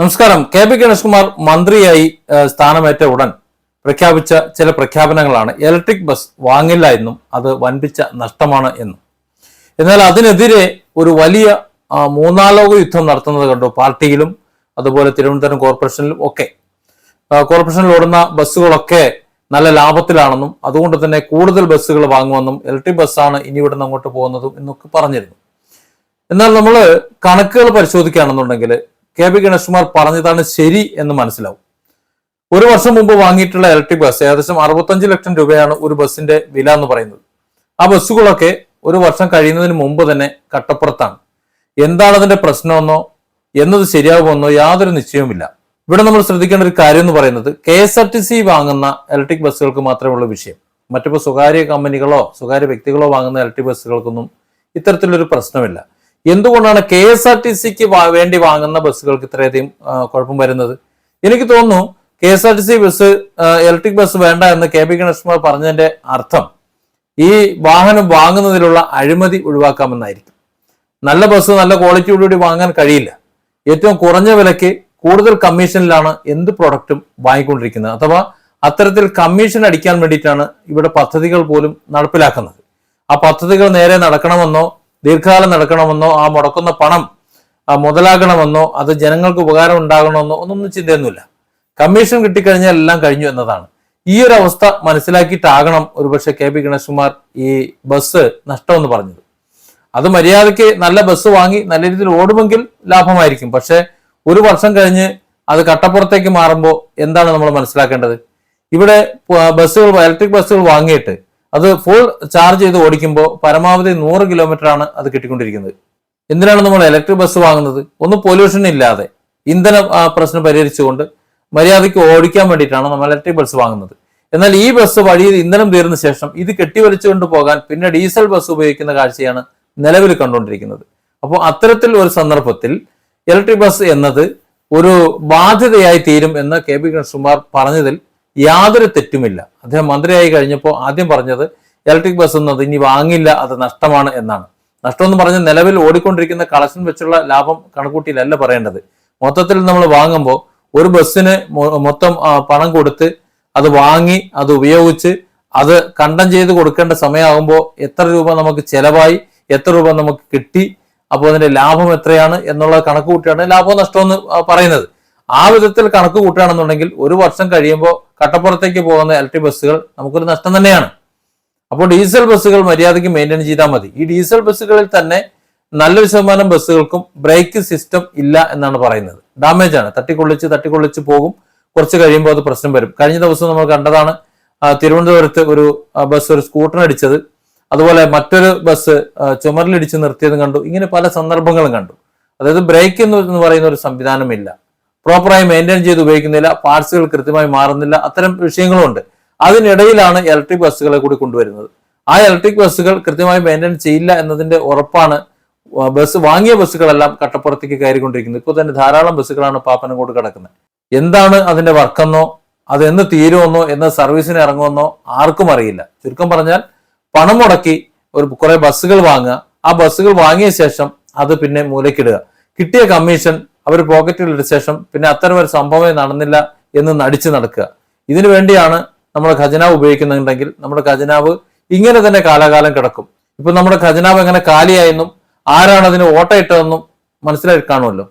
നമസ്കാരം. K P Ganeshkumar മന്ത്രിയായി സ്ഥാനമേറ്റ ഉടൻ പ്രഖ്യാപിച്ച ചില പ്രഖ്യാപനങ്ങളാണ്. ഇലക്ട്രിക് ബസ് വാങ്ങില്ല എന്നും അത് വൻപിച്ച നഷ്ടമാണ് എന്നും. എന്നാൽ അതിനെതിരെ ഒരു വലിയ മൂന്നാലോക യുദ്ധം നടത്തുന്നത് കണ്ടു പാർട്ടിയിലും അതുപോലെ തിരുവനന്തപുരം കോർപ്പറേഷനിലും ഒക്കെ. കോർപ്പറേഷനിൽ ഓടുന്ന ബസ്സുകളൊക്കെ നല്ല ലാഭത്തിലാണെന്നും അതുകൊണ്ട് തന്നെ കൂടുതൽ ബസ്സുകൾ വാങ്ങുമെന്നും ഇലക്ട്രിക് ബസ്സാണ് ഇനി ഇവിടുന്ന് അങ്ങോട്ട് പോകുന്നതും എന്നൊക്കെ പറഞ്ഞിരുന്നു. എന്നാൽ നമ്മൾ കണക്കുകൾ പരിശോധിക്കുകയാണെന്നുണ്ടെങ്കിൽ കെ പി ഗണേഷ്കുമാർ പറഞ്ഞതാണ് ശരി എന്ന് മനസ്സിലാവും. ഒരു വർഷം മുമ്പ് വാങ്ങിയിട്ടുള്ള ഇലക്ട്രിക് ബസ് ഏകദേശം അറുപത്തഞ്ച് ലക്ഷം രൂപയാണ് ഒരു ബസ്സിന്റെ വില എന്ന് പറയുന്നത്. ആ ബസ്സുകളൊക്കെ ഒരു വർഷം കഴിയുന്നതിന് മുമ്പ് തന്നെ കട്ടപ്പുറത്താണ്. എന്താണ് അതിന്റെ പ്രശ്നമെന്നോ എന്നത് ശരിയാകുമെന്നോ യാതൊരു നിശ്ചയവുമില്ല. ഇവിടെ നമ്മൾ ശ്രദ്ധിക്കേണ്ട ഒരു കാര്യം എന്ന് പറയുന്നത് K S R T C വാങ്ങുന്ന ഇലക്ട്രിക് ബസ്സുകൾക്ക് മാത്രമേ ഉള്ള വിഷയം. മറ്റിപ്പോൾ സ്വകാര്യ കമ്പനികളോ സ്വകാര്യ വ്യക്തികളോ വാങ്ങുന്ന ഇലക്ട്രിക് ബസ്സുകൾക്കൊന്നും ഇത്തരത്തിലൊരു പ്രശ്നമില്ല. എന്തുകൊണ്ടാണ് കെ എസ് ആർ ടി സിക്ക് വേണ്ടി വാങ്ങുന്ന ബസ്സുകൾക്ക് ഇത്രയധികം കുഴപ്പം വരുന്നത്? എനിക്ക് തോന്നുന്നു K S R T C bus electric bus വേണ്ട എന്ന് കെ പി ഗണേഷ്കുമാർ പറഞ്ഞതിന്റെ അർത്ഥം ഈ വാഹനം വാങ്ങുന്നതിലുള്ള അഴിമതി ഒഴിവാക്കാമെന്നായിരിക്കും. നല്ല ബസ് നല്ല ക്വാളിറ്റിയോടുകൂടി വാങ്ങാൻ കഴിയില്ല. ഏറ്റവും കുറഞ്ഞ വിലയ്ക്ക് കൂടുതൽ കമ്മീഷനിലാണ് എന്ത് പ്രൊഡക്റ്റും വാങ്ങിക്കൊണ്ടിരിക്കുന്നത്. അഥവാ അത്തരത്തിൽ കമ്മീഷൻ അടിക്കാൻ വേണ്ടിയിട്ടാണ് ഇവിടെ പദ്ധതികൾ പോലും നടപ്പിലാക്കുന്നത്. ആ പദ്ധതികൾ നേരെ നടക്കണമെന്നോ ദീർഘകാലം നടക്കണമെന്നോ ആ മുടക്കുന്ന പണം മുതലാകണമെന്നോ അത് ജനങ്ങൾക്ക് ഉപകാരം ഉണ്ടാകണമെന്നോ ഒന്നും ചിന്തയൊന്നുമില്ല. കമ്മീഷൻ കിട്ടിക്കഴിഞ്ഞാൽ എല്ലാം കഴിഞ്ഞു എന്നതാണ്. ഈ ഒരു അവസ്ഥ മനസ്സിലാക്കിയിട്ടാകണം ഒരുപക്ഷെ കെ പി ഗണേഷ്കുമാർ ഈ ബസ് നഷ്ടമെന്ന് പറഞ്ഞത്. അത് മര്യാദയ്ക്ക് നല്ല ബസ് വാങ്ങി നല്ല രീതിയിൽ ഓടുമെങ്കിൽ ലാഭമായിരിക്കും. പക്ഷേ ഒരു വർഷം കഴിഞ്ഞ് അത് കട്ടപ്പുറത്തേക്ക് മാറുമ്പോൾ എന്താണ് നമ്മൾ മനസ്സിലാക്കേണ്ടത്? ഇവിടെ ബസ്സുകൾ ഇലക്ട്രിക് ബസ്സുകൾ വാങ്ങിയിട്ട് അത് ഫുൾ ചാർജ് ചെയ്ത് ഓടിക്കുമ്പോൾ പരമാവധി നൂറ് കിലോമീറ്റർ ആണ് അത് കിട്ടിക്കൊണ്ടിരിക്കുന്നത്. എന്തിനാണ് നമ്മൾ ഇലക്ട്രിക് ബസ് വാങ്ങുന്നത്? ഒന്ന് പൊല്യൂഷൻ ഇല്ലാതെ. ഇന്ധന പ്രശ്നം പരിഹരിച്ചുകൊണ്ട് മര്യാദയ്ക്ക് ഓടിക്കാൻ വേണ്ടിയിട്ടാണ് നമ്മൾ ഇലക്ട്രിക് ബസ് വാങ്ങുന്നത്. എന്നാൽ ഈ ബസ് വഴിയിൽ ഇന്ധനം തീർന്ന ശേഷം ഇത് കെട്ടിവലിച്ചുകൊണ്ട് പോകാൻ പിന്നെ ഡീസൽ ബസ് ഉപയോഗിക്കുന്ന കാഴ്ചയാണ് നിലവിൽ കണ്ടുകൊണ്ടിരിക്കുന്നത്. അപ്പോൾ അത്തരത്തിൽ ഒരു സന്ദർഭത്തിൽ ഇലക്ട്രിക് ബസ് എന്നത് ഒരു ബാധ്യതയായി തീരും എന്ന് കെ പി കൃഷ്ണകുമാർ പറഞ്ഞതിൽ യാതൊരു തെറ്റുമില്ല. അദ്ദേഹം മന്ത്രിയായി കഴിഞ്ഞപ്പോൾ ആദ്യം പറഞ്ഞത് ഇലക്ട്രിക് ബസ് എന്നത് ഇനി വാങ്ങില്ല അത് നഷ്ടമാണ് എന്നാണ്. നഷ്ടം എന്ന് പറഞ്ഞ് നിലവിൽ ഓടിക്കൊണ്ടിരിക്കുന്ന കളക്ഷൻ വെച്ചുള്ള ലാഭം കണക്കൂട്ടിയിലല്ല പറയേണ്ടത്. മൊത്തത്തിൽ നമ്മൾ വാങ്ങുമ്പോൾ ഒരു ബസ്സിന് മൊത്തം പണം കൊടുത്ത് അത് വാങ്ങി അത് ഉപയോഗിച്ച് അത് കണ്ടം ചെയ്ത് കൊടുക്കേണ്ട സമയമാകുമ്പോൾ എത്ര രൂപ നമുക്ക് ചെലവായി എത്ര രൂപ നമുക്ക് കിട്ടി അപ്പോൾ അതിന്റെ ലാഭം എത്രയാണ് എന്നുള്ള കണക്ക് കൂട്ടിയാണ് ലാഭവും നഷ്ടമെന്ന് പറയുന്നത്. ആ വിധത്തിൽ കണക്ക് കൂട്ടുകയാണെന്നുണ്ടെങ്കിൽ ഒരു വർഷം കഴിയുമ്പോൾ കട്ടപ്പുറത്തേക്ക് പോകുന്ന ഇലക്ട്രിക് ബസ്സുകൾ നമുക്കൊരു നഷ്ടം തന്നെയാണ്. അപ്പോൾ ഡീസൽ ബസ്സുകൾ മര്യാദയ്ക്ക് മെയിന്റെയിൻ ചെയ്താൽ മതി. ഈ ഡീസൽ ബസ്സുകളിൽ തന്നെ നല്ലൊരു ശതമാനം ബസ്സുകൾക്കും ബ്രേക്ക് സിസ്റ്റം ഇല്ല എന്നാണ് പറയുന്നത്. ഡാമേജ് ആണ്. തട്ടിക്കൊള്ളിച്ച് തട്ടിക്കൊള്ളിച്ച് പോകും. കുറച്ച് കഴിയുമ്പോൾ അത് പ്രശ്നം വരും. കഴിഞ്ഞ ദിവസം നമ്മൾ കണ്ടതാണ് തിരുവനന്തപുരത്ത് ഒരു ബസ് ഒരു സ്കൂട്ടറിനടിച്ചത് അതുപോലെ മറ്റൊരു ബസ് ചുമരിലിടിച്ച് നിർത്തിയതും കണ്ടു. ഇങ്ങനെ പല സന്ദർഭങ്ങളും കണ്ടു. അതായത് ബ്രേക്ക് എന്ന് പറയുന്ന ഒരു സംവിധാനമില്ല. പ്രോപ്പറായി മെയിന്റെയിൻ ചെയ്ത് ഉപയോഗിക്കുന്നില്ല പാർട്സുകൾ കൃത്യമായി മാറുന്നില്ല അത്തരം വിഷയങ്ങളുണ്ട് അതിനിടയിലാണ് ഇലക്ട്രിക് ബസ്സുകളെ കൂടി കൊണ്ടുവരുന്നത്. ആ ഇലക്ട്രിക് ബസ്സുകൾ കൃത്യമായി മെയിന്റെയിൻ ചെയ്യില്ല എന്നതിന്റെ ഉറപ്പാണ് ബസ് വാങ്ങിയ ബസ്സുകളെല്ലാം കട്ടപ്പുറത്തേക്ക് കയറിക്കൊണ്ടിരിക്കുന്നത്. ഇപ്പോൾ തന്നെ ധാരാളം ബസ്സുകളാണ് പാപ്പനംകോട് കിടക്കുന്നത്. എന്താണ് അതിന്റെ വർക്കെന്നോ അത് എന്ന് തീരുമെന്നോ എന്ന് സർവീസിന് ഇറങ്ങുമെന്നോ ആർക്കും അറിയില്ല. ചുരുക്കം പറഞ്ഞാൽ പണം മുടക്കി ഒരു കുറെ ബസ്സുകൾ വാങ്ങുക. ആ ബസ്സുകൾ വാങ്ങിയ ശേഷം അത് പിന്നെ മൂലക്കിടുക കിട്ടിയ കമ്മീഷൻ അവർ പോക്കറ്റിൽ ഇട്ട ശേഷം പിന്നെ അത്തരം ഒരു സംഭവമേ നടന്നില്ല എന്ന് നടിച്ചു നടക്കുക. ഇതിനു വേണ്ടിയാണ് നമ്മുടെ ഖജനാവ് ഉപയോഗിക്കുന്നുണ്ടെങ്കിൽ നമ്മുടെ ഖജനാവ് ഇങ്ങനെ തന്നെ കാലാകാലം കിടക്കും. ഇപ്പൊ നമ്മുടെ ഖജനാവ് എങ്ങനെ കാലിയായെന്നും ആരാണ് അതിന് ഓട്ടയിട്ടതെന്നും മനസ്സിലായി കാണുമല്ലോ.